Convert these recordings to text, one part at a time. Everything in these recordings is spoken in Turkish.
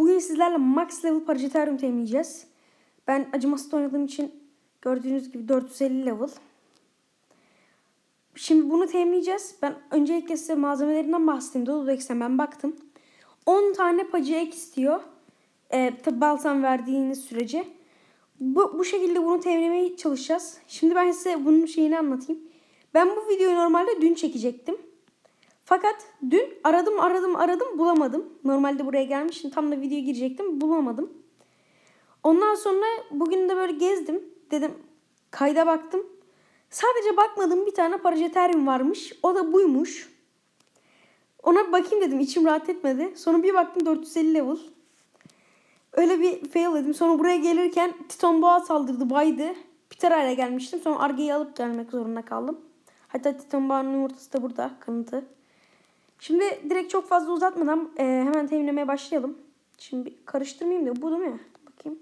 Bugün sizlerle max level Paracetarium temizleyeceğiz. Ben acımasız oynadığım için gördüğünüz gibi 450 level. Şimdi bunu temizleyeceğiz. Ben öncelikle size malzemelerinden bahsedeyim. Dododex'e ben baktım. 10 tane pacı ek istiyor. Ee, tabi balsam verdiğiniz sürece. Bu, bu şekilde bunu temizlemeye çalışacağız. Şimdi ben size bunun şeyini anlatayım. Ben bu videoyu normalde dün çekecektim. Fakat dün aradım aradım aradım bulamadım. Normalde buraya gelmişim tam da video girecektim bulamadım. Ondan sonra bugün de böyle gezdim. Dedim kayda baktım. Sadece bakmadım bir tane parajeteryum varmış. O da buymuş. Ona bir bakayım dedim içim rahat etmedi. Sonra bir baktım 450 level. Öyle bir fail dedim. Sonra buraya gelirken Titon Boğa saldırdı baydı. Peter ile gelmiştim. Sonra Arge'yi alıp gelmek zorunda kaldım. Hatta Titon Boğa'nın yumurtası da burada kanıtı. Şimdi direkt çok fazla uzatmadan e, hemen temizlemeye başlayalım. Şimdi karıştırmayayım da bu değil mi? Bakayım.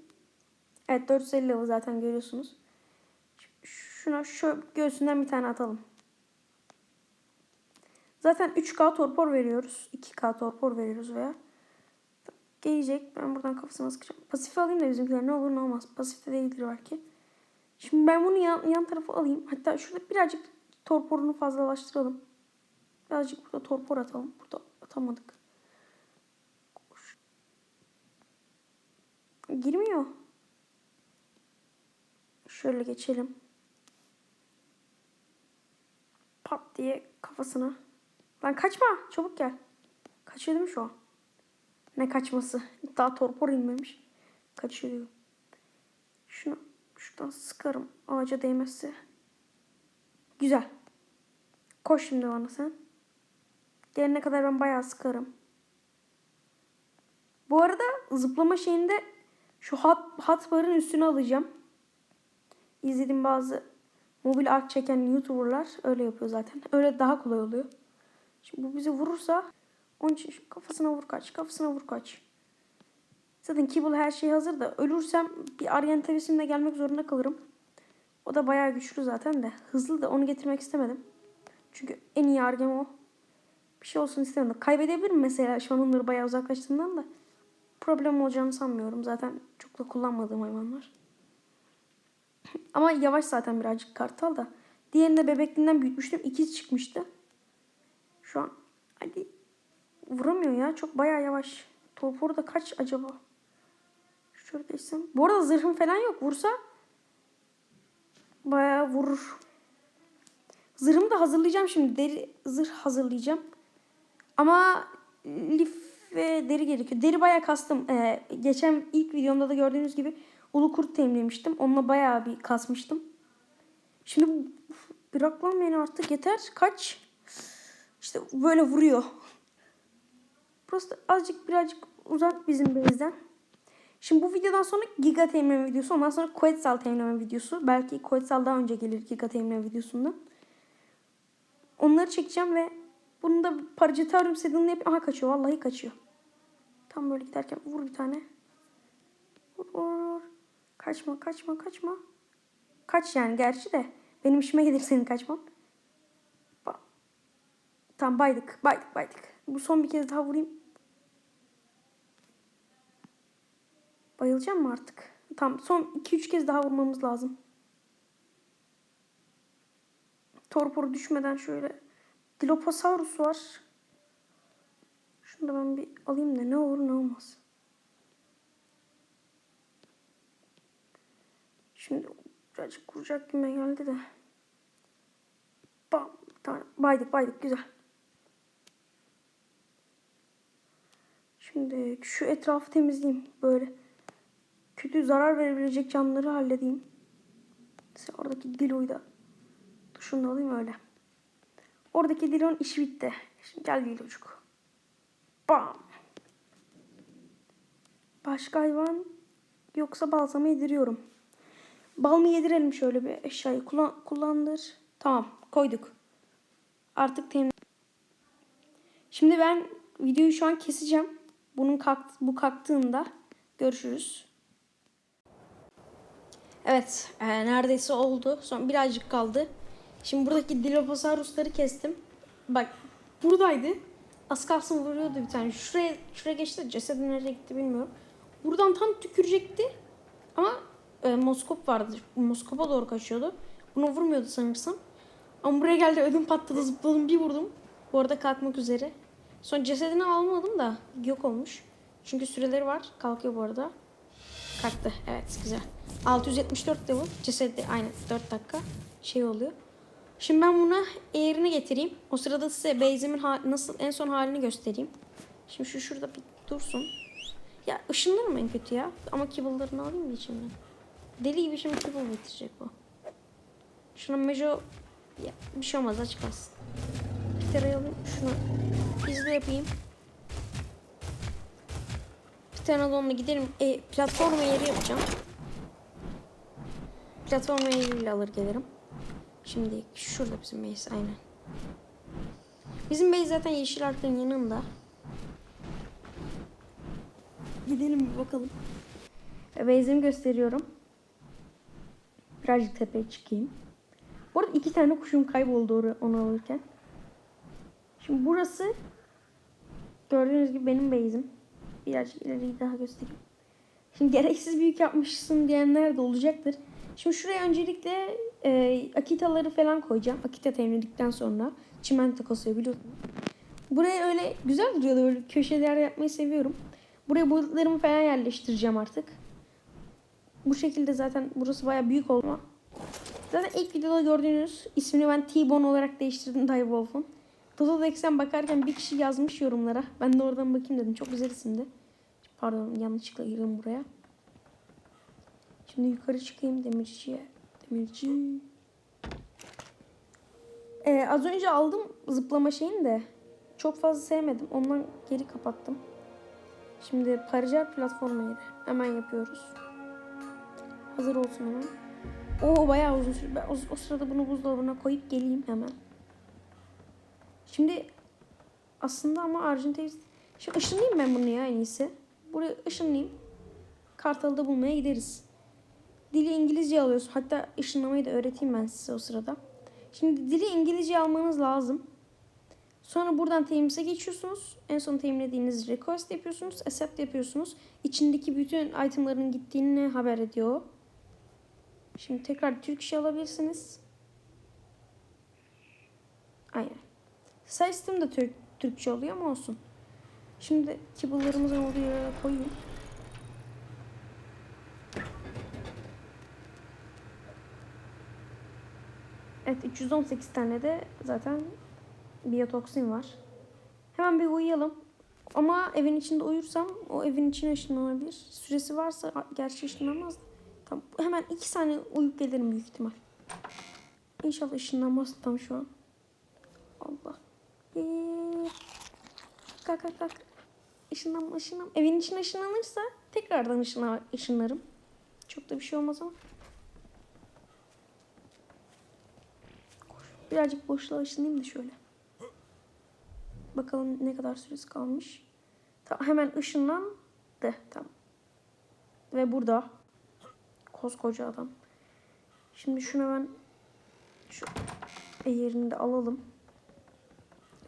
Evet 450 level zaten görüyorsunuz. Şuna şu göğsünden bir tane atalım. Zaten 3K torpor veriyoruz. 2K torpor veriyoruz veya. Gelecek. Ben buradan kafasına sıkacağım. Pasif alayım da bizimkiler ne olur ne olmaz. Pasifte değildir belki. Şimdi ben bunu yan, yan tarafa alayım. Hatta şurada birazcık torporunu fazlalaştıralım. Birazcık burada torpor atalım. Burada atamadık. Girmiyor. Şöyle geçelim. Pat diye kafasına. Lan kaçma. Çabuk gel. Kaçıyor değil şu an? Ne kaçması? Daha torpor inmemiş. Kaçıyor. Şunu şuradan sıkarım. Ağaca değmezse. Güzel. Koş şimdi bana sen. Gelene kadar ben bayağı sıkarım. Bu arada zıplama şeyinde şu hat, hat barın üstüne alacağım. İzlediğim bazı mobil art çeken YouTuber'lar öyle yapıyor zaten. Öyle daha kolay oluyor. Şimdi bu bizi vurursa onun için kafasına vur kaç, kafasına vur kaç. Zaten Kibble her şey hazır da ölürsem bir Aryan tevisimle gelmek zorunda kalırım. O da bayağı güçlü zaten de. Hızlı da onu getirmek istemedim. Çünkü en iyi Argen o. Bir şey olsun istemedim. Kaybedebilirim mesela şu an onları bayağı uzaklaştığımdan da. Problem olacağını sanmıyorum. Zaten çok da kullanmadığım hayvanlar. Ama yavaş zaten birazcık kartal da. Diğerini de bebekliğinden büyütmüştüm. İkiz çıkmıştı. Şu an hadi vuramıyor ya. Çok bayağı yavaş. Torporu da kaç acaba? Şöyle değişsem. Bu arada zırhım falan yok. Vursa bayağı vurur. Zırhımı da hazırlayacağım şimdi. Deri zırh hazırlayacağım. Ama lif ve deri gerekiyor. Deri bayağı kastım. Ee, geçen ilk videomda da gördüğünüz gibi ulu kurt temlemiştim. Onunla bayağı bir kasmıştım. Şimdi bırak lan beni artık yeter. Kaç. İşte böyle vuruyor. Burası azıcık birazcık uzak bizim base'den. Şimdi bu videodan sonra Giga temleme videosu. Ondan sonra Quetzal temleme videosu. Belki Quetzal daha önce gelir Giga temleme videosundan. Onları çekeceğim ve bunu da Paracetarium sedilini yapayım. Aha kaçıyor. Vallahi kaçıyor. Tam böyle giderken vur bir tane. Vur vur vur. Kaçma kaçma kaçma. Kaç yani gerçi de. Benim işime gelir senin kaçman. Bak. Tamam baydık. Baydık baydık. Bu son bir kez daha vurayım. Bayılacağım mı artık? Tamam son 2-3 kez daha vurmamız lazım. Torporu düşmeden şöyle. Dilophosaurus var. Şunu da ben bir alayım da ne olur ne olmaz. Şimdi birazcık kuracak gibi geldi de. Bam. Tamam. Baydık baydık güzel. Şimdi şu etrafı temizleyeyim. Böyle kötü zarar verebilecek canlıları halledeyim. Mesela oradaki Dilo'yu da şunu da alayım öyle. Oradaki Dilo'nun işi bitti. Şimdi gel Dilo'cuk. Bam. Başka hayvan yoksa balsamı yediriyorum. Bal mı yedirelim şöyle bir eşyayı kullan kullandır. Tamam koyduk. Artık temin. Şimdi ben videoyu şu an keseceğim. Bunun kalk bu kalktığında görüşürüz. Evet, e, neredeyse oldu. Son birazcık kaldı. Şimdi buradaki Dilophosaurus'ları kestim. Bak, buradaydı. Az kalsın vuruyordu bir tane. Şuraya, şuraya geçti. de Cesedi nereye gitti bilmiyorum. Buradan tam tükürecekti. Ama e, Moskop vardı. Moskop'a doğru kaçıyordu. Bunu vurmuyordu sanırsam. Ama buraya geldi ödüm patladı zıpladım bir vurdum. Bu arada kalkmak üzere. Sonra cesedini almadım da yok olmuş. Çünkü süreleri var. Kalkıyor bu arada. Kalktı. Evet güzel. 674 level. Cesedi aynen 4 dakika şey oluyor. Şimdi ben buna eğerini getireyim. O sırada size base'imin nasıl en son halini göstereyim. Şimdi şu şurada bir dursun. Ya ışınlarım en kötü ya. Ama kibble'larını alayım mı içimden? Deli gibi şimdi kibble bitirecek bu. Şuna mejo... Ya, bir şey olmaz aç kalsın. Bir tane alayım. Şunu hızlı yapayım. Bir tane de onunla gidelim. E, platform yeri yapacağım. Platform yeriyle alır gelirim. Şimdi şurada bizim base aynen. Bizim base zaten yeşil arkın yanında. Gidelim bir bakalım. E, Base'imi gösteriyorum. Birazcık tepeye çıkayım. Bu arada iki tane kuşum kayboldu onu alırken. Şimdi burası gördüğünüz gibi benim base'im. Birazcık ileriyi daha göstereyim. Şimdi gereksiz büyük yapmışsın diyenler de olacaktır. Şimdi şuraya öncelikle e, akitaları falan koyacağım. Akita temizledikten sonra çimento kasıyor biliyorsunuz. Buraya öyle güzel duruyordu böyle köşeler yapmayı seviyorum. Buraya bulutlarımı falan yerleştireceğim artık. Bu şekilde zaten burası baya büyük olma. Zaten ilk videoda gördüğünüz ismini ben T-Bone olarak değiştirdim Direwolf'un. Dotodex'ten bakarken bir kişi yazmış yorumlara. Ben de oradan bakayım dedim. Çok güzel isimdi. Pardon yanlışlıkla girdim buraya. Şimdi yukarı çıkayım demirciye. Demirci. Ee, az önce aldım zıplama şeyini de. Çok fazla sevmedim. Ondan geri kapattım. Şimdi Parijer platformu yeri. Hemen yapıyoruz. Hazır olsun hemen. Oo bayağı uzun süre. Ben o, o sırada bunu buzdolabına koyup geleyim hemen. Şimdi aslında ama Arjantin Şimdi ışınlayayım ben bunu ya en iyisi. Buraya ışınlayayım. Kartal'da bulmaya gideriz. Dili İngilizce alıyorsun. Hatta ışınlamayı da öğreteyim ben size o sırada. Şimdi dili İngilizce almanız lazım. Sonra buradan temizle geçiyorsunuz. En son teminlediğiniz request yapıyorsunuz. Accept yapıyorsunuz. İçindeki bütün itemların gittiğini haber ediyor. Şimdi tekrar Türk işi alabilirsiniz. Aynen. System de Türk, Türkçe oluyor ama olsun. Şimdi kibble'larımızı oraya koyayım. Evet 318 tane de zaten biyotoksin var. Hemen bir uyuyalım. Ama evin içinde uyursam o evin içine ışınlanabilir. Süresi varsa gerçi ışınlanmaz. Tamam. Hemen iki saniye uyup gelirim büyük ihtimal. İnşallah ışınlanmaz tam şu an. Allah. Ee, kalk kalk kalk. Işınlanma ışınlanma. Evin içine ışınlanırsa tekrardan ışınla, ışınlarım. Çok da bir şey olmaz ama. Birazcık boşluğa ışınlayayım da şöyle. Bakalım ne kadar süresi kalmış. Tamam, hemen ışınlan de tamam. Ve burada koskoca adam. Şimdi şunu hemen şu yerini de alalım.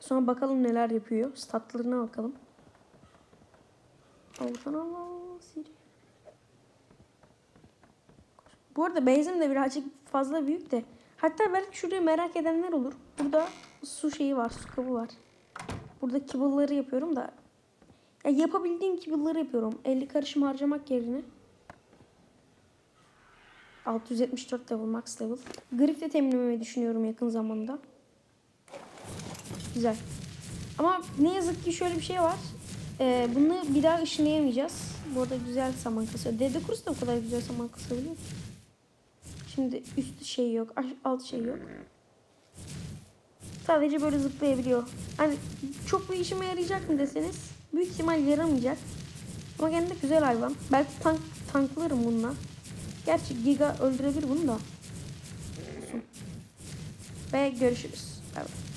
Sonra bakalım neler yapıyor. Statlarına bakalım. Allah'tan Allah Siri. Bu arada base'im de birazcık fazla büyük de. Hatta belki şurayı merak edenler olur. Burada su şeyi var, su kabı var. Burada kibble'ları yapıyorum da. Ya yapabildiğim kibble'ları yapıyorum. 50 karışım harcamak yerine. 674 level, max level. Grif de düşünüyorum yakın zamanda. Güzel. Ama ne yazık ki şöyle bir şey var. Ee, bunu bir daha ışınlayamayacağız. Bu arada güzel saman kasıyor. Dede Kurus da o kadar güzel saman kasabiliyor. ki. Şimdi üst şey yok, alt şey yok. Sadece böyle zıplayabiliyor. Hani çok bir işime yarayacak mı deseniz büyük ihtimal yaramayacak. Ama gene de güzel hayvan. Belki tank tanklarım bununla. Gerçi Giga öldürebilir bunu da. Ve görüşürüz. Evet.